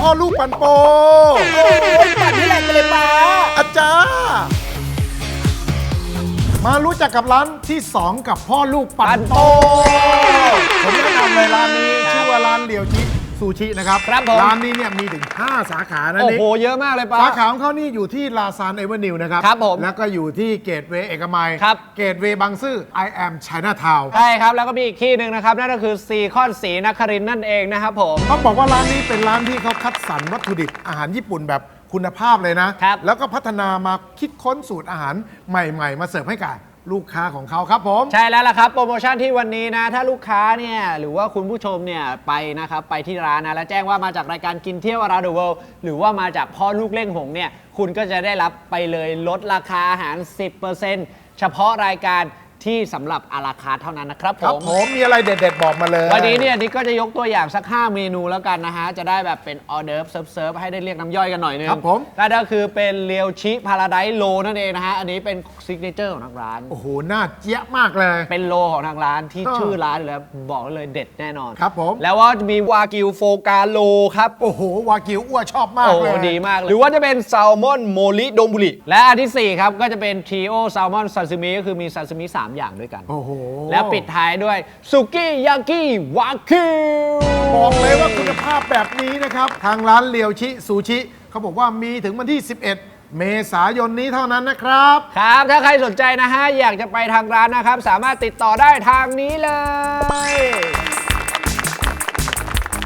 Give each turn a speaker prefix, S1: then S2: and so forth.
S1: พ่อลูกปันโป
S2: โอ้ยปัดที่แหลกไปเลยป้า
S1: อาจารย์มารู้จักกับร้านที่ 2 กับพ่อลูกปันโตผมแนะนำเลยร้านนี้ ชื่อว่าร้านเลียวชิ ซูชินะครับ
S3: ครับผม
S1: ร้านนี้เนี่ยมีถึง 5 สาขานะ
S3: โอ้
S1: นี่
S3: โห เยอะมากเลยป้า
S1: สาขาของเขานี่อยู่ที่ลาซานเอเวอร์นิวนะครับ
S3: ครับผม
S1: แล้วก็อยู่ที่เกตเวย์เอกมัย
S3: ครับ
S1: เกตเวย์บางซื่อ I am Chinatown
S3: ใช่ครับ แล้วก็มีอีกที่หนึ่งนะครับ นั่นก็คือซีคอนสีนครินทร์นั่นเองนะครับผม
S1: ต้องบอกว่าร้านนี้เป็นร้านที่เขาคัดสรรวัตถุดิบอาหารญี่ปุ่นแบบคุณภาพเลยนะ
S3: ครับ
S1: แล้วก็พัฒนามาคิดค้นสูตรอาหารใหม่ ๆ มาเสิร์ฟให้กับ ลูกค้าของเขาครับผม
S3: ใช่แล้วล่ะครับ โปรโมชั่นที่วันนี้นะ ถ้าลูกค้าเนี่ยหรือว่าคุณผู้ชมเนี่ยไปนะครับไปที่ร้านนะแล้วแจ้งว่ามาจากรายการกินเที่ยวอาราเดอะเวลหรือว่ามาจากพ่อลูกเล่งหงเนี่ยคุณก็จะได้รับไปเลยลดราคาอาหาร 10%เฉพาะรายการ ที่สำหรับอาราคาร์ทเท่านั้นนะครับผ
S1: ครับ
S3: ม
S1: ผมมีอะไรเด็ดๆบอกมาเลย
S3: วันนี้เนี่ยนิกก็จะยกตัวอย่างสัก 5 เมนูแล้วกันนะฮะ จะได้แบบเป็นออเดิร์ฟเซิร์ฟเซิร์ฟให้ได้เรียกน้ำย่อยกันหน่อยนึง
S1: ครับผม
S3: ก็ก็คือเป็นเรียวชิพาราไดโลนั่นเองนะฮะ อันนี้เป็นซิกเนเจอร์ของทางร้าน
S1: โอ้โหน่าเจี๊ยะมากเลย
S3: เป็นโลของทางร้านที่
S1: อ่า
S3: ชื่อร้านอยู่แล้วบอกได้เลยเด็ดแน่นอน
S1: ครับผม
S3: แล้วว่ามีวากิวโฟกาโลครับ
S1: โอ้โหวากิวอ้วชอบมาก
S3: โอ้
S1: เลย
S3: ดีมากเลย
S2: หรือว่าจะเป็นแซลมอนโมริโดมบุริ
S3: และอันทีสี่4 ครับ ก็จะเป็นทีโอแซลมอนซาซิมิก็คือมีซาซิมิ3 อย่างด้วยกัน
S1: โอ้โห
S3: แล้วปิดท้ายด้วยสุกี้ยากิวากิว
S1: บอกเลยว่าคุณภาพแบบนี้นะครับ ทางร้านเลียวชิซูชิ เขาบอกว่ามีถึงวันที่ 11 เมษายนนี้เท่านั้นนะครับ
S3: ครับ ถ้าใครสนใจนะฮะ อยากจะไปทางร้านนะครับ สามารถติดต่อได้ทางนี้เลย